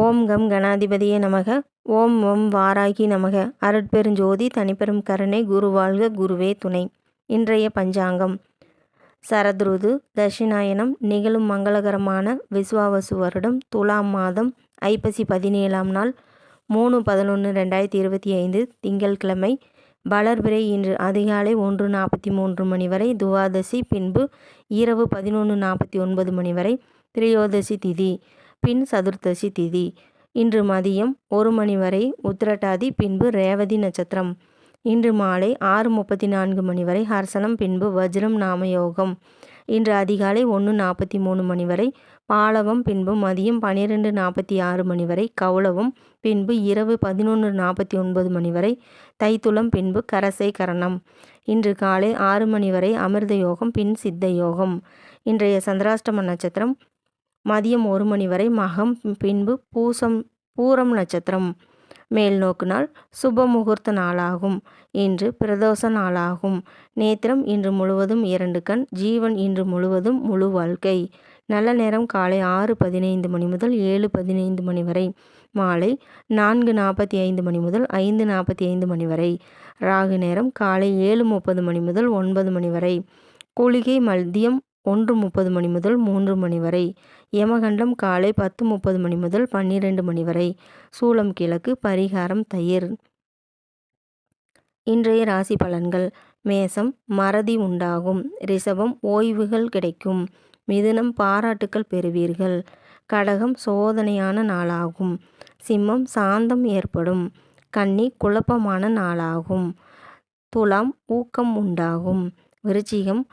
ஓம் come கணாதிபதியே நமக. ஓம் ஓம் வாராகி நமக. அருட்பெருஞ்சோதி தனிப்பெரும் கருணை குரு வாழ்க குருவே துணை. இன்றைய பஞ்சாங்கம். சரத்ருது தட்சிணாயனம் நிகழும் மங்களகரமான விஸ்வாவசு வருடம் துலாம் மாதம் ஐப்பசி பதினேழாம் நாள் மூணு பதினொன்று ரெண்டாயிரத்தி இருபத்தி ஐந்து திங்கட்கிழமை வளர்பிறை இன்று அதிகாலை ஒன்று நாற்பத்தி மூன்று மணி வரை துவாதசி பின்பு இரவு பதினொன்று நாற்பத்தி ஒன்பது மணி வரை திரையோதசி திதி. பின் சதுர்த்தசி திதி. இன்று மதியம் ஒரு மணி வரை உத்திரட்டாதி பின்பு ரேவதி நட்சத்திரம். இன்று மாலை ஆறு முப்பத்தி நான்கு மணி வரை ஹர்சனம் பின்பு வஜ்ரம் நாமயோகம். இன்று அதிகாலை ஒன்று நாற்பத்தி மூணு மணி வரை பாலவம் பின்பு மதியம் பன்னிரெண்டு நாற்பத்தி ஆறு மணி வரை கௌளவம் பின்பு இரவு பதினொன்று நாற்பத்தி ஒன்பது மணி வரை தைத்துளம் பின்பு கரசை கரணம். இன்று காலை ஆறு மணி வரை அமிர்த யோகம் பின் சித்த யோகம் இன்றைய சந்திராஷ்டம நட்சத்திரம் மதியம் ஒரு மணி வரை மகம் பின்பு பூசம் பூரம் நட்சத்திரம் மேல் நோக்கு நாள் சுப முகூர்த்த நாளாகும். இன்று பிரதோஷ நாளாகும். நேத்திரம் இன்று முழுவதும் இரண்டு கண் ஜீவன் இன்று முழுவதும் முழு வாழ்க்கை. நல்ல நேரம் காலை ஆறு பதினைந்து மணி முதல் ஏழு பதினைந்து மணி வரை. மாலை நான்கு நாற்பத்தி ஐந்து மணி முதல் ஐந்து நாற்பத்தி ஐந்து மணி வரை. ராகு நேரம் காலை ஏழு முப்பது மணி முதல் ஒன்பது மணி வரை. குளிகை மதியம் ஒன்று முப்பது மணி முதல் மூன்று மணி வரை. யமகண்டம் காலை பத்து முப்பது மணி முதல் பன்னிரெண்டு மணி வரை. சூளம் கிழக்கு பரிகாரம் தயிர். இன்றைய ராசி பலன்கள். மேசம் மறதி உண்டாகும். ரிஷபம் ஓய்வுகள் கிடைக்கும். மிதுனம் பாராட்டுக்கள் பெறுவீர்கள். கடகம் சோதனையான நாளாகும். சிம்மம் சாந்தம் ஏற்படும். கன்னி குழப்பமான நாளாகும். துலாம் ஊக்கம் உண்டாகும். விருச்சிகம்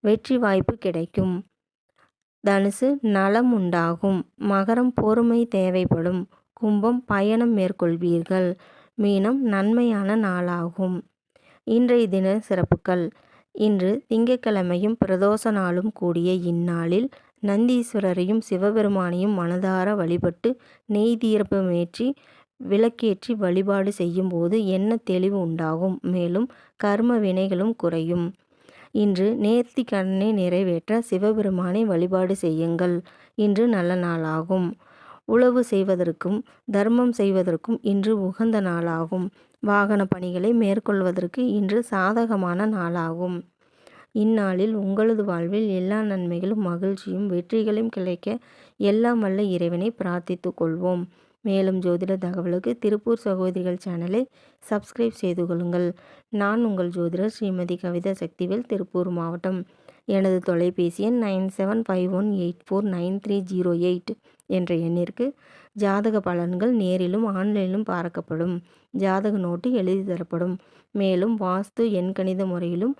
வெற்றி வாய்ப்பு கிடைக்கும். தனுசு நலம் உண்டாகும் மகரம் பொறுமை தேவைப்படும். கும்பம் பயணம் மேற்கொள்வீர்கள். மீனம் நன்மையான நாளாகும். இன்றைய தின சிறப்புகள். இன்று திங்கக்கிழமையும் பிரதோஷ நாளும் கூடிய இந்நாளில் நந்தீஸ்வரரையும் சிவபெருமானையும் மனதார வழிபட்டு நெய் தீர்ப்பமேற்றி விளக்கேற்றி வழிபாடு செய்யும்போது என்ன தெளிவு உண்டாகும்? மேலும் கர்ம வினைகளும் குறையும். இன்று நேர்த்தி கடனை நிறைவேற்ற சிவபெருமானை வழிபாடு செய்யுங்கள். இன்று நல்ல நாளாகும். உழவு செய்வதற்கும் தர்மம் செய்வதற்கும் இன்று உகந்த நாளாகும். வாகன பணிகளை மேற்கொள்வதற்கு இன்று சாதகமான நாளாகும். இந்நாளில் உங்களது வாழ்வில் எல்லா நன்மைகளும் மகிழ்ச்சியும் வெற்றிகளும் கிடைக்க எல்லாம் வல்ல இறைவனை பிரார்த்தித்து கொள்வோம். மேலும் ஜோதிட தகவலுக்கு திருப்பூர் சகோதரிகள் சேனலை சப்ஸ்கிரைப் செய்து கொள்ளுங்கள். நான் உங்கள் ஜோதிடர் ஸ்ரீமதி கவிதா சக்திவேல் திருப்பூர் மாவட்டம். எனது தொலைபேசி எண் nine seven five one eight four nine three zero eight என்ற எண்ணிற்கு ஜாதக பலன்கள் நேரிலும் ஆன்லைனிலும் பார்க்கப்படும். ஜாதக நோட்டு எழுதி தரப்படும். மேலும் வாஸ்து எண்கணித முறையிலும்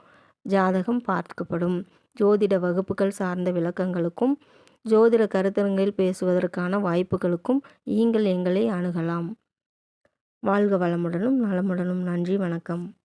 ஜாதகம் பார்க்கப்படும். ஜோதிட வகுப்புகள் சார்ந்த விளக்கங்களுக்கும் ஜோதிட கருத்தரங்கில் பேசுவதற்கான வாய்ப்புகளுக்கும் நீங்கள் எங்களை அணுகலாம். வாழ்க வளமுடனும் நலமுடனும். நன்றி வணக்கம்.